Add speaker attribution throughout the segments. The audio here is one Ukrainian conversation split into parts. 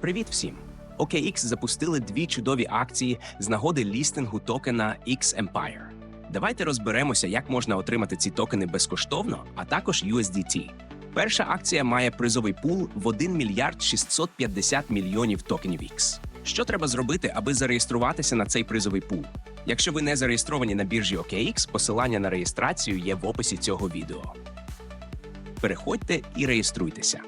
Speaker 1: Привіт всім! OKX запустили дві чудові акції з нагоди лістингу токена X Empire. Давайте розберемося, як можна отримати ці токени безкоштовно, а також USDT. Перша акція має призовий пул в 1 мільярд 650 мільйонів токенів X. Що треба зробити, аби зареєструватися на цей призовий пул? Якщо ви не зареєстровані на біржі OKX, посилання на реєстрацію є в описі цього відео. Переходьте і реєструйтеся.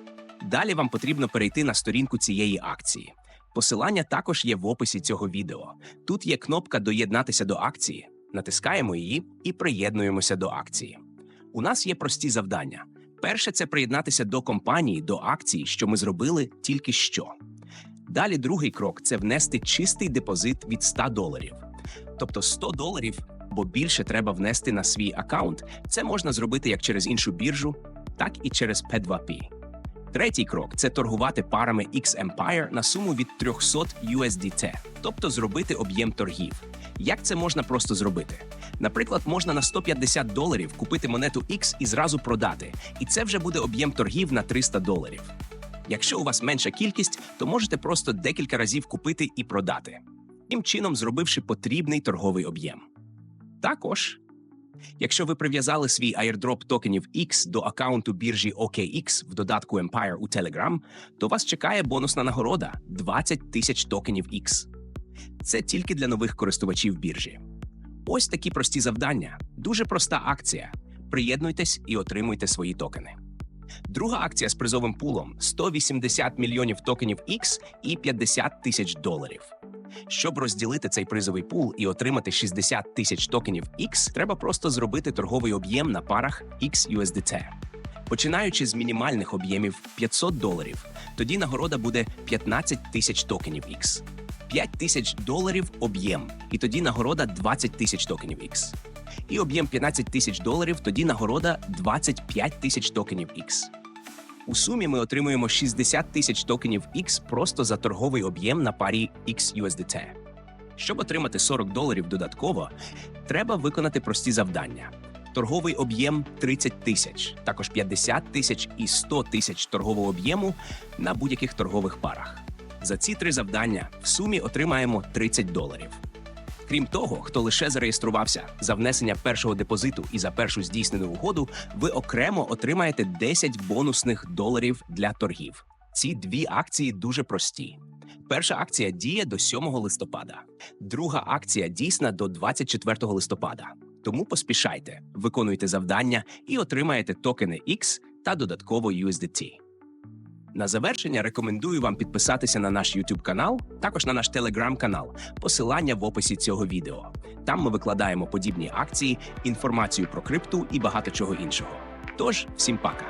Speaker 1: Далі вам потрібно перейти на сторінку цієї акції. Посилання також є в описі цього відео. Тут є кнопка Доєднатися до акції. Натискаємо її і приєднуємося до акції. У нас є прості завдання. Перше це приєднатися до компанії, до акції, що ми зробили тільки що. Далі другий крок це внести чистий депозит від 100 доларів. Тобто 100 доларів, бо більше треба внести на свій аккаунт. Це можна зробити як через іншу біржу, так і через P2P. Третій крок це торгувати парами X Empire на суму від 300 USDT, тобто зробити об'єм торгів. Як це можна просто зробити? Наприклад, можна на 150 доларів купити монету X і зразу продати, і це вже буде об'єм торгів на 300 доларів. Якщо у вас менша кількість, то можете просто декілька разів купити і продати, тим чином зробивши потрібний торговий об'єм. Також Якщо ви прив'язали свій airdrop токенів X до аккаунту біржі OKX в додатку Empire у Telegram, то вас чекає бонусна нагорода 20 тисяч токенів X. Це тільки для нових користувачів біржі. Ось такі прості завдання. Дуже проста акція. Приєднуйтесь і отримуйте свої токени. Друга акція з призовим пулом 180 мільйонів токенів X і 50 тисяч доларів. Щоб розділити цей призовий пул і отримати 60 тисяч токенів X, треба просто зробити торговий об'єм на парах XUSDT. Починаючи з мінімальних об'ємів 500 доларів, тоді нагорода буде 15 тисяч токенів X. 5 тисяч доларів об'єм, і тоді нагорода 20 тисяч токенів X. І об'єм 15 тисяч доларів, тоді нагорода 25 тисяч токенів X. У сумі ми отримуємо 60 тисяч токенів X просто за торговий об'єм на парі XUSDT. Щоб отримати 40 доларів додатково, треба виконати прості завдання. Торговий об'єм 30 тисяч, також 50 тисяч і 100 тисяч торгового об'єму на будь-яких торгових парах. За ці три завдання в сумі отримаємо 30 доларів. Крім того, хто лише зареєструвався за внесення першого депозиту і за першу здійснену угоду, ви окремо отримаєте 10 бонусних доларів для торгів. Ці дві акції дуже прості. Перша акція діє до 7 листопада, друга акція дійсна до 24 листопада. Тому поспішайте, виконуйте завдання і отримаєте токени X та додатково USDT. На завершення рекомендую вам підписатися на наш YouTube канал, також на наш Telegram канал. Посилання в описі цього відео. Там ми викладаємо подібні акції, інформацію про крипту і багато чого іншого. Тож, всім пака!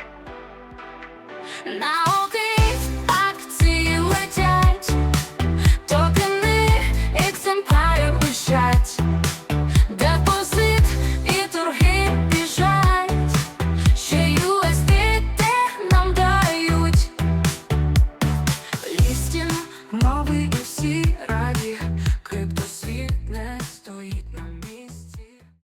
Speaker 2: Новый і всі.